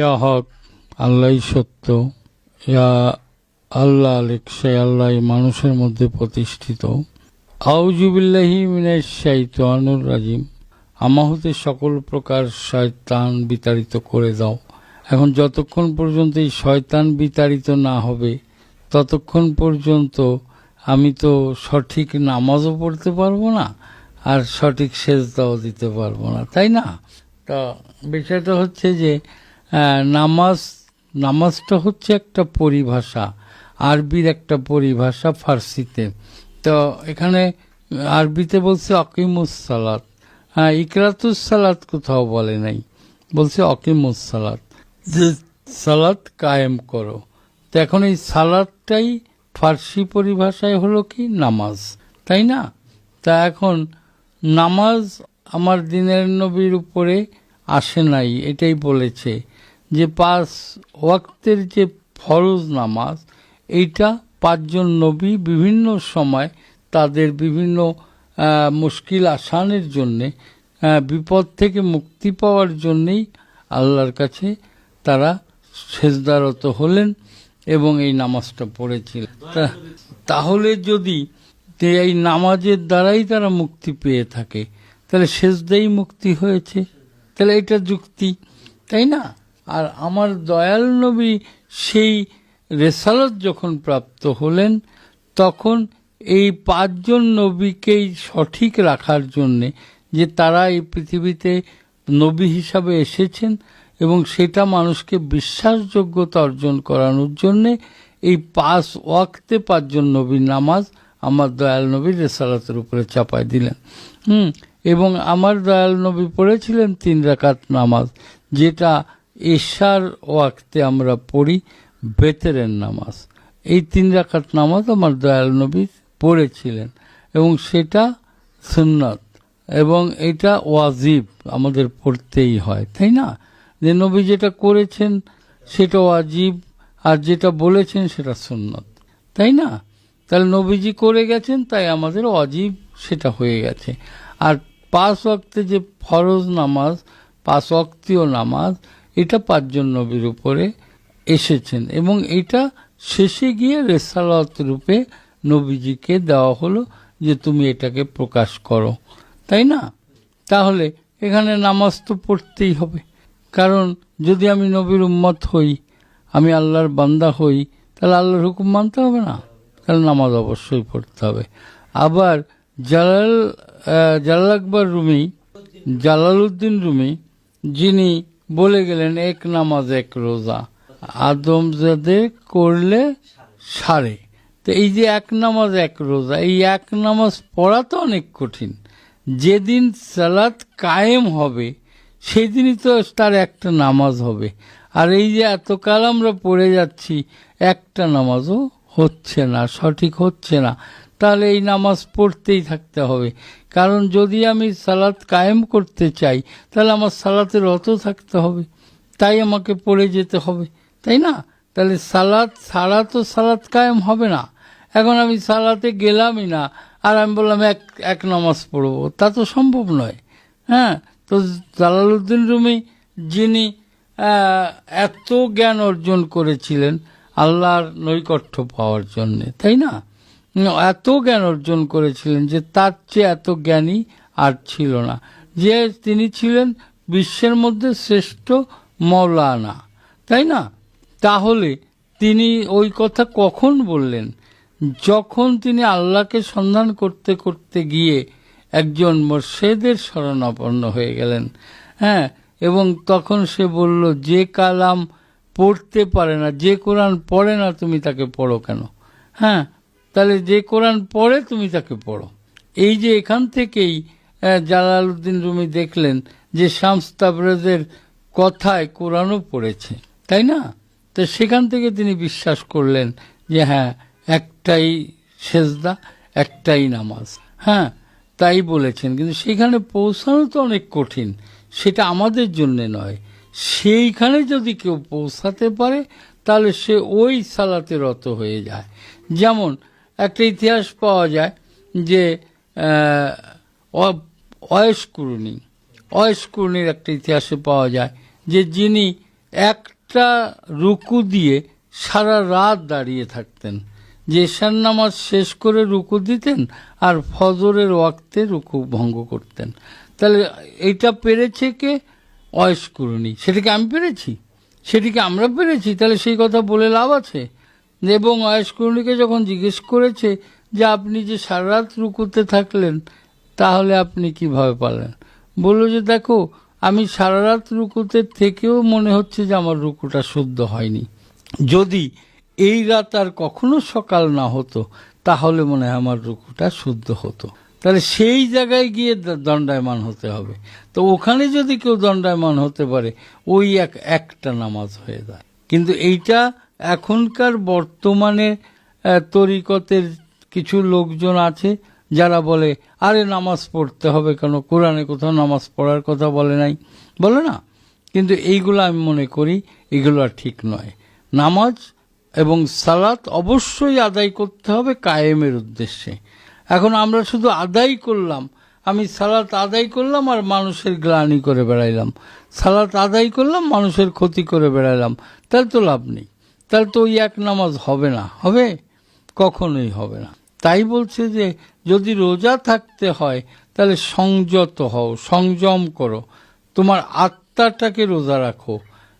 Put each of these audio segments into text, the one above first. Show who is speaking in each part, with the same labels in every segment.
Speaker 1: ইয়া হক আল্লাহই সত্য। ইয়া আল্লাহ সে আল্লাহ মানুষের মধ্যে প্রতিষ্ঠিত। আউজুবিল্লাহি মিনাশ শাইতানুর রাজিম। আমা হতে সকল প্রকার শয়তান বিতাড়িত করে দাও। এখন যতক্ষণ পর্যন্ত এই শয়তান বিতাড়িত না হবে, ততক্ষণ পর্যন্ত আমি তো সঠিক নামাজও পড়তে পারব না, আর সঠিক সেজদাও দিতে পারব না। তাই না? তা বিষয়টা হচ্ছে যে নামাজ, নামাজটা হচ্ছে একটা পরিভাষা। আরবির একটা পরিভাষা ফার্সিতে। তো এখানে আরবিতে বলছে সালাত হ্যাঁ ইকরাতুস সালাত কোথাও বলে নাই। বলছে সালাত যে সালাত কায়েম করো। তো এখন এই সালাদটাই ফার্সি পরিভাষায় হলো কি? নামাজ। তাই না? তা এখন নামাজ আমার দিনের নবীর উপরে আসে নাই, এটাই বলেছে। যে পাঁচ ওয়াক্তের যে ফরজ নামাজ, এইটা পাঁচজন নবী বিভিন্ন সময় তাদের বিভিন্ন মুশকিল আসানের জন্যে বিপদ থেকে মুক্তি পাওয়ার জন্যেই আল্লাহর কাছে তারা সেজদারত হলেন এবং এই নামাজটা পড়েছিলেন। তাহলে যদি এই নামাজের দ্বারাই তারা মুক্তি পেয়ে থাকে, তাহলে সেজদাই মুক্তি হয়েছে। তাহলে এটা যুক্তি, তাই না? আর আমার দয়াল নবী সেই রেসালত যখন প্রাপ্ত হলেন, তখন এই পাঁচজন নবীকেই সঠিক রাখার জন্যে যে তারা এই পৃথিবীতে নবী হিসাবে এসেছেন এবং সেটা মানুষকে বিশ্বাসযোগ্যতা অর্জন করানোর জন্যে এই পাঁচ ওয়াক্তে পাঁচজন নবীর নামাজ আমার দয়াল নবীর রেসালাতের উপরে চাপায় দিলেন। হুম, এবং আমার দয়াল নবী পড়েছিলেন তিন রাকাত নামাজ, যেটা এশার ওয়াক্তে আমরা পড়ি বেতেরের নামাজ। এই তিন রাকাত নামাজ আমার দয়াল নবী পড়েছিলেন এবং সেটা সুন্নত এবং এটা ওয়াজিব আমাদের পড়তেই হয়, তাই না? যে নবী যেটা করেছেন সেটা ওয়াজিব আর যেটা বলেছেন সেটা সুন্নত, তাই না? তাহলে নবীজি করে গেছেন, তাই আমাদের অজীব সেটা হয়ে গেছে। আর পাঁচ ওয়াক্তে যে ফরজ নামাজ, পাঁচ ওয়াক্তীয় নামাজ এটা পাঁচজন নবীর উপরে এসেছেন। এবং এটা শেষে গিয়ে রেসালত রূপে নবীজিকে দেওয়া হলো যে, তুমি এটাকে প্রকাশ করো। তাই না? তাহলে এখানে নামাজ তো পড়তেই হবে। কারণ যদি আমি নবীর উম্মত হই, আমি আল্লাহর বান্দা হই, তাহলে আল্লাহর হুকুম মানতে হবে না? তাহলে নামাজ অবশ্যই পড়তে হবে। আবার Jalal Jalal Akbar Rumi, Jalaluddin Rumi, যিনি বলে গেলেন, এক নামাজ, এক রোজা। আদম আদমজাদে করলে সারে। তো এই যে এক নামাজ, এক রোজা, এই এক নামাজ পড়া তো অনেক কঠিন। যেদিন সালাত কায়েম হবে, সেদিনই তো তার একটা নামাজ হবে। আর এই যে এতকাল আমরা পড়ে যাচ্ছি, একটা নামাজও হচ্ছে না, সঠিক হচ্ছে না। তাহলে এই নামাজ পড়তেই থাকতে হবে। কারণ যদি আমি সালাত কায়েম করতে চাই, তাহলে আমার সালাতে রত থাকতে হবে। তাই আমাকে পড়ে যেতে হবে, তাই না? তাহলে সালাত ছাড়া তো সালাত কায়েম হবে না। এখন আমি সালাতে গেলামই না, আর আমি বললাম এক এক নামাজ পড়ব। তা তো সম্ভব নয়। হ্যাঁ তো জালালউদ্দিন রুমি যিনি এত জ্ঞান অর্জন করেছিলেন আল্লাহর নৈকট্য পাওয়ার জন্যে, তাই না? এত জ্ঞান অর্জন করেছিলেন যে তার চেয়ে এত জ্ঞানী আর ছিল না। যে তিনি ছিলেন বিশ্বের মধ্যে শ্রেষ্ঠ মৌলানা, তাই না? তাহলে তিনি ওই কথা কখন বললেন? যখন তিনি আল্লাহকে সন্ধান করতে করতে গিয়ে একজন মোর্শেদের শরণাপন্ন হয়ে গেলেন হ্যাঁ এবং তখন সে বলল, যে কালাম পড়তে পারে না, যে কোরআন পড়ে না, তুমি তাকে পড়ো কেন? হ্যাঁ তাহলে যে কোরআন পড়ে তুমি তাকে পড়ো। এই যে এখান থেকেই জালালউদ্দিন রুমি দেখলেন যে শামস তাবরেজের কথায় কোরআনও পড়েছে, তাই না? তো সেখান থেকে তিনি বিশ্বাস করলেন যে হ্যাঁ একটাই সেজদা, একটাই নামাজ। হ্যাঁ তাই বলেছেন। কিন্তু সেখানে পৌঁছানো তো অনেক কঠিন, সেটা আমাদের জন্য নয়। সেইখানে যদি কেউ পৌঁছাতে পারে, তাহলে সে ওই সালাতে রত হয়ে যায়। যেমন একটা ইতিহাস পাওয়া যায় যে অয়স্কুরুণী অয়স্কুরুণীর একটা ইতিহাসে পাওয়া যায় যে যিনি একটা রুকু দিয়ে সারা রাত দাঁড়িয়ে থাকতেন। যে এশার নামাজ শেষ করে রুকু দিতেন আর ফজরের ওয়াক্তে রুকু ভঙ্গ করতেন। তাহলে এটা পেরেছে কে? অয়স্কুরণী সেটাকে আমি পেরেছি? সেটিকে আমরা পেরেছি? তাহলে সেই কথা বলে লাভ আছে? এবং অয়স্কুরণীকে যখন জিজ্ঞেস করেছে যে আপনি যে সারা রাত রুকুতে থাকলেন, তাহলে আপনি কীভাবে পারলেন? বলল যে, দেখো, আমি সারা রাত রুকুতে থেকেও মনে হচ্ছে যে আমার রুকুটা শুদ্ধ হয়নি। যদি এই রাত আর কখনো সকাল না হতো, তাহলে মনে হয় আমার রুকুটা শুদ্ধ হতো। তাহলে সেই জায়গায় গিয়ে দণ্ডায়মান হতে হবে। তো ওখানে যদি কেউ দণ্ডায়মান হতে পারে, ওই এক, একটা নামাজ হয়ে যায়। কিন্তু এইটা এখনকার বর্তমানে তরিকতের কিছু লোকজন আছে যারা বলে, আরে নামাজ পড়তে হবে কেন? কোরআনে কোথাও নামাজ পড়ার কথা বলে নাই। বলে না। কিন্তু এইগুলো আমি মনে করি, এগুলো আর ঠিক নয়। নামাজ এবং সালাত অবশ্যই আদায় করতে হবে কায়েমের উদ্দেশ্যে। এখন আমরা শুধু আদায় করলাম। আমি সালাত আদায় করলাম আর মানুষের গ্লানি করে বেড়াইলাম। সালাত আদায় করলাম, মানুষের ক্ষতি করে বেড়াইলাম। তাহলে তো লাভ নেই। তাহলে তো ওই এক নামাজ হবে না। হবে? কখনোই হবে না। তাই বলছে যে, যদি রোজা থাকতে হয়, তাহলে সংযত হও, সংযম করো। তোমার আত্মাটাকে রোজা রাখো,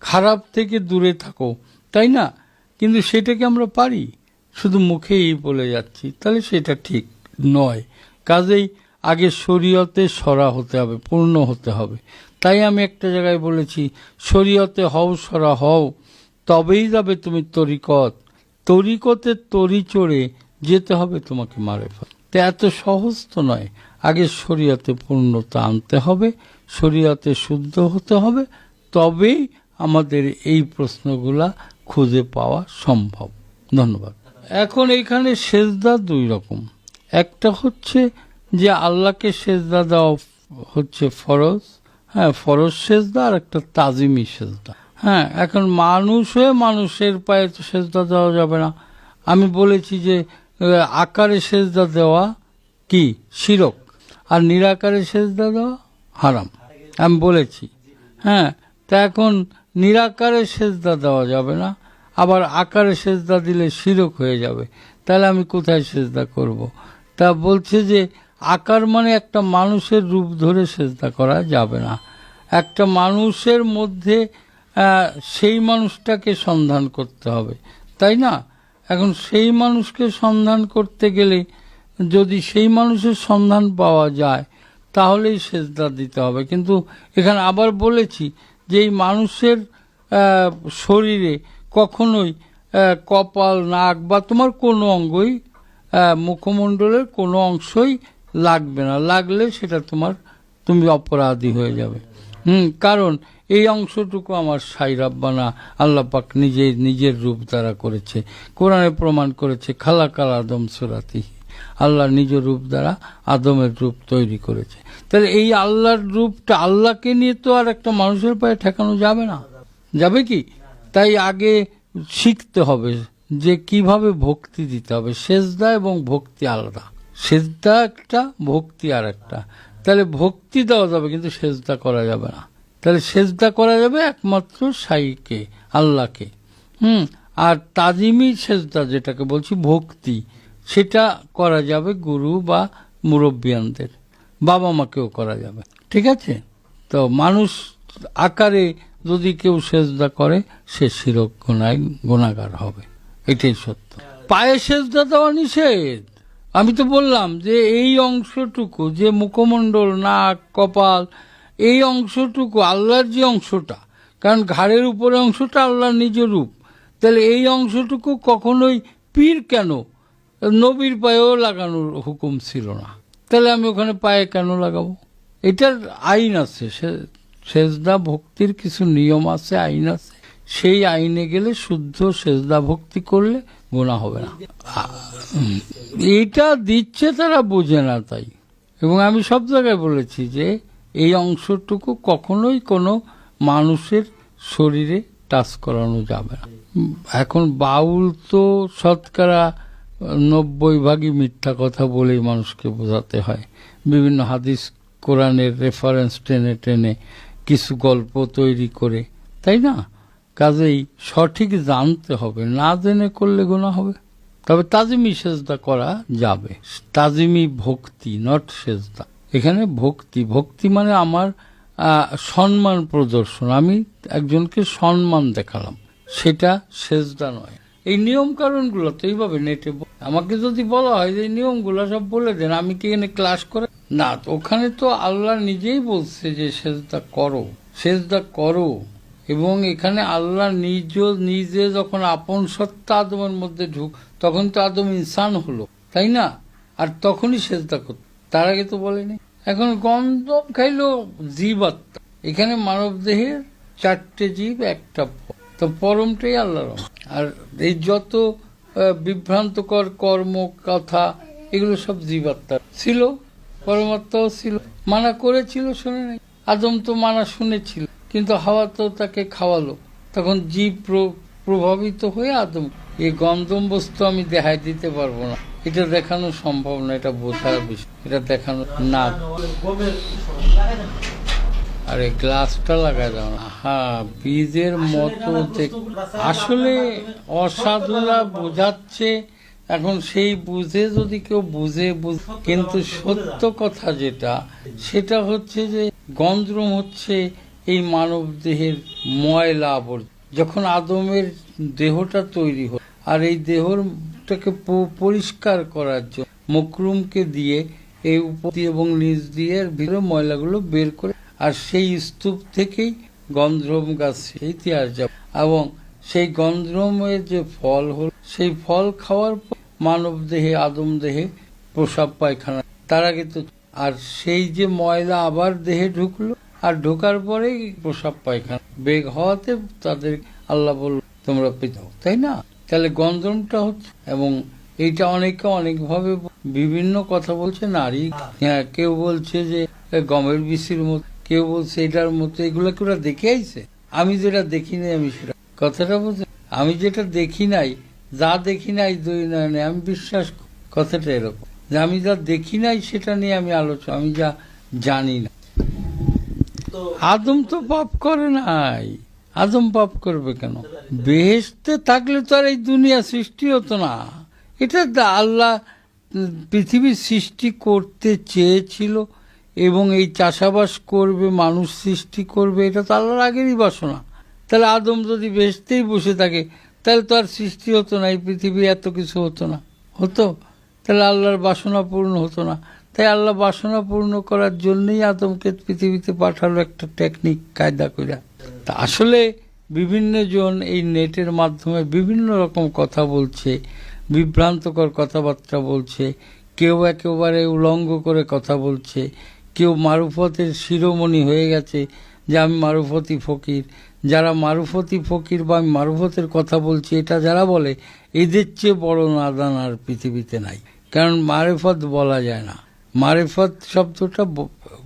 Speaker 1: খারাপ থেকে দূরে থাকো, তাই না? কিন্তু সেটাকে আমরা পারি? শুধু মুখেই বলে যাচ্ছি, তাহলে সেটা ঠিক নয়। কাজেই আগে শরীয়তে সরা হতে হবে, পূর্ণ হতে হবে। তাই আমি একটা জায়গায় বলেছি, শরীয়তে হও, সরা হও। তবেই যাবে তুমি তরিকত। তরিকতে তরি চড়ে যেতে হবে তোমাকে মারে ফেল। তো এত সহজ তো নয়। আগে শরীয়তে পূর্ণতা আনতে হবে, শরীয়তে শুদ্ধ হতে হবে, তবেই আমাদের এই প্রশ্নগুলা খুঁজে পাওয়া সম্ভব। ধন্যবাদ। এখন এখানে সেজদা দুই রকম। একটা হচ্ছে যে আল্লাহকে সেজদা দেওয়া হচ্ছে ফরজ হ্যাঁ ফরজ সেজদা, আর একটা তাজিমি সেজদা। হ্যাঁ এখন মানুষ হয়ে মানুষের পায়ে তো সেজদা দেওয়া যাবে না। আমি বলেছি যে আকারে সেজদা দেওয়া কি? শিরক। আর নিরাকারে সেজদা দেওয়া হারাম। আমি বলেছি। হ্যাঁ তা এখন নিরাকারে সেজদা দেওয়া যাবে না, আবার আকারে সেজদা দিলে শিরক হয়ে যাবে। তাহলে আমি কোথায় সেজদা করব। তা বলছে যে, আকার মানে একটা মানুষের রূপ ধরে সেজদা করা যাবে না। একটা মানুষের মধ্যে সেই মানুষটাকে সন্ধান করতে হবে। তাই না? এখন সেই মানুষকে সন্ধান করতে গেলে যদি সেই মানুষের সন্ধান পাওয়া যায়, তাহলেই সেজদা দিতে হবে। কিন্তু এখানে আবার বলেছি যে এই মানুষের শরীরে কখনোই কপাল, নাক বা তোমার কোনো অঙ্গই মুখমণ্ডলের কোনো অংশই লাগবে না। লাগলে সেটা তোমার, তুমি অপরাধী হয়ে যাবে। হুম, কারণ এই অংশটুকু আমার সাই রাব্বানা আল্লাহ পাক নিজে, নিজের রূপ দ্বারা করেছে। কোরআনে প্রমাণ করেছে খালা খালাকাল আদম সুরাতি। আল্লাহ নিজ রূপ দ্বারা আদমের রূপ তৈরি করেছে। তাহলে এই আল্লাহর রূপটা আল্লাহকে নিয়ে তো আর একটা মানুষের পায়ে ঠেকানো যাবে না। যাবে কি? তাই আগে শিখতে হবে যে কীভাবে ভক্তি দিতে হবে। সেজদা এবং ভক্তি আলাদা। সেজদা একটা, ভক্তি আর একটা তাহলে ভক্তি দেওয়া যাবে, কিন্তু সেজদা করা যাবে না। তাহলে সেজদা করা যাবে একমাত্র সাইকে, আল্লাহকে। হুম, আর তাজিমি সেজদা যেটাকে বলছি, ভক্তি, সেটা করা যাবে গুরু বা মুরব্বিয়ানদের। বাবা মাকেও করা যাবে, ঠিক আছে? তো মানুষ আকারে যদি কেউ সেজদা করে, সে শিরক গোনায়, গোনাগার হবে। এটাই সত্য। পায়ে সেজদা দেওয়া নিষেধ। আমি তো বললাম যে এই অংশটুকু, যে মুখমণ্ডল, নাক, কপাল, এই অংশটুকু আল্লাহর যে অংশটা, কারণ ঘাড়ের উপরে অংশটা আল্লাহর নিজ রূপ। তাহলে এই অংশটুকু কখনোই পীর কেন? নবীর পায়েও লাগানোর হুকুম ছিল না। তাহলে আমি ওখানে পায়ে কেন লাগাবো? এটার আইন আছে, সে- সেজদা, ভক্তির কিছু নিয়ম আছে, আইন আছে। সেই আইনে গেলে শুদ্ধ সেজদা ভক্তি করলে গোনা হবে না। এইটা দিচ্ছে তারা বোঝে না তাই। এবং আমি সব জায়গায় বলেছি যে এই অংশটুকু কখনোই কোনো মানুষের শরীরে টাচ করানো যাবে না। এখন বাউল তো শতকরা নব্বই ভাগই মিথ্যা কথা বলেই মানুষকে বোঝাতে হয়। বিভিন্ন হাদিস কোরআনের রেফারেন্স টেনে টেনে কিছু গল্প তৈরি করে, তাই না? কাজেই সঠিক জানতে হবে, না জেনে করলে গোনা হবে। তবে তাজিমি সেজদা করা যাবে। তাজিমি ভক্তি নট সেজদা। এখানে ভক্তি ভক্তি মানে আমার সম্মান প্রদর্শন। আমি একজনকে সম্মান দেখালাম। সেটা সেজদা নয়। এই নিয়ম কারণগুলো তো এইভাবে নেটে আমাকে যদি বলা হয় যে নিয়মগুলো সব বলে দেন, আমি কি এখানে ক্লাস করে? না ওখানে তো আল্লাহ নিজেই বলছে যে সেজদা করো। সেজদা করো। এবং এখানে আল্লাহ নিজ, নিজে যখন আপন সত্তা আদমের মধ্যে ঢুক, তখন তো আদম ইনসান হলো, তাই না? আর তখনই সেজদা করত, তার আগে তো বলেনি। এখন গন্ধম খাইলো জীব আত্মা এখানে মানব দেহের চারটে জীব, একটা। তো পরমটাই আল্লাহর। আর এই যত বিভ্রান্তকর কর্ম, কথা, এগুলো সব জীবাত্মা। ছিল, পরমাত্মাও ছিল। মানা করেছিল, শুনে নাই। আদম তো মানা শুনেছিল। কিন্তু হাওয়া তো তাকে খাওয়ালো। তখন জীব প্রভাবিত হয়ে আদম এই গন্ধম বস্তু আমি দেখাই দিতে পারব না। এটা দেখানো সম্ভব না, এটা বোঝার বিষয়। এটা দেখানো না। আরে গ্লাসটা লাগাই দাও না। হ্যাঁ বীজের মতো আসলে অসাধুরা বোঝাচ্ছে, এখন সেই বুঝে যদি কেউ বুঝে বুঝ- কিন্তু সত্য কথা যেটা, সেটা হচ্ছে যে গন্ধ্রম হচ্ছে এই মানব দেহের ময়লা আবর্জনা। যখন আদমের দেহটা তৈরি হয় আর এই দেহটাকে পরিষ্কার করার জন্য মকরুমকে দিয়ে এই দিয়ে এবং নিচ দিয়ে ভিতরে ময়লাগুলো বের করে, আর সেই স্তূপ থেকেই গন্ধর্ম গাছ ইতিহাস যাব এবং সেই গন্ধর্মের যে ফল হল, সেই ফল খাওয়ার পর মানব দেহে, আদম দেহে প্রসাব পায়খানা। তার আগে তো আর সেই যে ময়লা আবার দেহে ঢুকলো আর ঢোকার পরেই প্রসাব পায়খানা। বেগ হওয়াতে তাদের আল্লাহ বলল তোমরা পেতাও তাই না? তাহলে গন্ধর্মটা হচ্ছে এবং এইটা অনেকে অনেকভাবে বিভিন্ন কথা বলছে নারী। হ্যাঁ। কেউ বলছে যে গমের বিসির মতো। কেউ বলছে এটার মতো। এগুলো কি ওরা দেখে আইছে? আমি যেটা দেখি নাই আমি সেটা কথাটা বুঝে আমি যেটা দেখি নাই যা দেখি নাই দুই নয়নে আমি বিশ্বাস কথাটা এরকম। যে আমি যা দেখি নাই সেটা নিয়ে আমি আলোচনা আমি যা জানি না। আদম তো পাপ করে নাই। আদম পাপ করবে কেন? বেহেস্তে থাকলে তো আর এই দুনিয়া সৃষ্টি হতো না। এটা আল্লাহ পৃথিবীর সৃষ্টি করতে চেয়েছিল এবং এই চাষাবাস করবে, মানুষ সৃষ্টি করবে, এটা তো আল্লাহর আগেরই বাসনা। তাহলে আদম যদি বেহেস্তেই বসে থাকে, তাহলে তো আর সৃষ্টি হতো না, এই পৃথিবী এত কিছু হতো না। হতো? তাহলে আল্লাহর বাসনা পূর্ণ হতো না। তাই আল্লাহ বাসনা পূর্ণ করার জন্যই আদমকে পৃথিবীতে পাঠালো একটা টেকনিক কায়দা করে তা আসলে বিভিন্ন জন এই নেটের মাধ্যমে বিভিন্ন রকম কথা বলছে, বিভ্রান্তকর কথাবার্তা বলছে, কেউ একেবারে উলঙ্গ করে কথা বলছে, কেউ মারুফতের শিরোমণি হয়ে গেছে যে আমি মারুফতি ফকির, যারা মারুফতি ফকির বা আমি মারুফতের কথা বলছি, এটা যারা বলে, এদের চেয়ে বড় নাদান আর পৃথিবীতে নাই। কারণ মারেফত বলা যায় না। মারেফত শব্দটা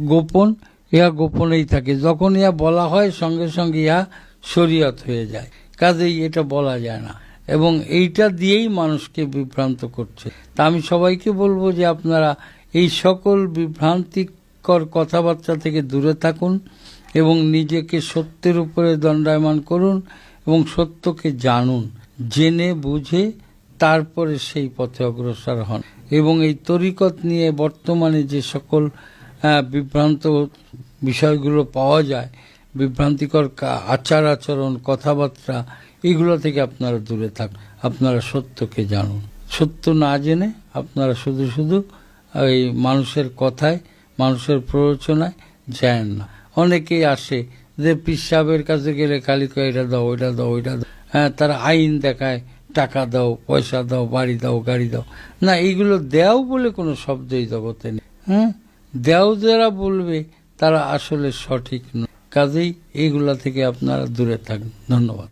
Speaker 1: গোপন, ইহা গোপনেই থাকে। যখন ইহা বলা হয়, সঙ্গে সঙ্গে ইহা শরীয়ত হয়ে যায়। কাজেই এটা বলা যায় না। এবং এইটা দিয়েই মানুষকে বিভ্রান্ত করছে। তা আমি সবাইকে বলব যে আপনারা এই সকল বিভ্রান্তিকর কথাবার্তা থেকে দূরে থাকুন এবং নিজেকে সত্যের উপরে দণ্ডায়মান করুন এবং সত্যকে জানুন, জেনে বুঝে তারপরে সেই পথে অগ্রসর হন। এবং এই তরিকত নিয়ে বর্তমানে যে সকল বিভ্রান্ত বিষয়গুলো পাওয়া যায়, বিভ্রান্তিকর আচার আচরণ, কথাবার্তা, এগুলো থেকে আপনারা দূরে থাকুন আপনারা সত্যকে জানুন। সত্য না জেনে আপনারা শুধু শুধু ওই মানুষের কথায়, মানুষের প্ররোচনায় যায় না। অনেকেই আসে, যে পীর সাহেবের কাছে গেলে কয়, এটা দাও, ওইটা দাও ওইটা দাও। হ্যাঁ তারা আইন দেখায় টাকা দাও, পয়সা দাও, বাড়ি দাও, গাড়ি দাও। না, এইগুলো দেও বলে কোনো শব্দই জগতে নেই। হ্যাঁ দেও যারা বলবে, তারা আসলে সঠিক নয়। কাজেই এইগুলা থেকে আপনারা দূরে থাকুন। ধন্যবাদ।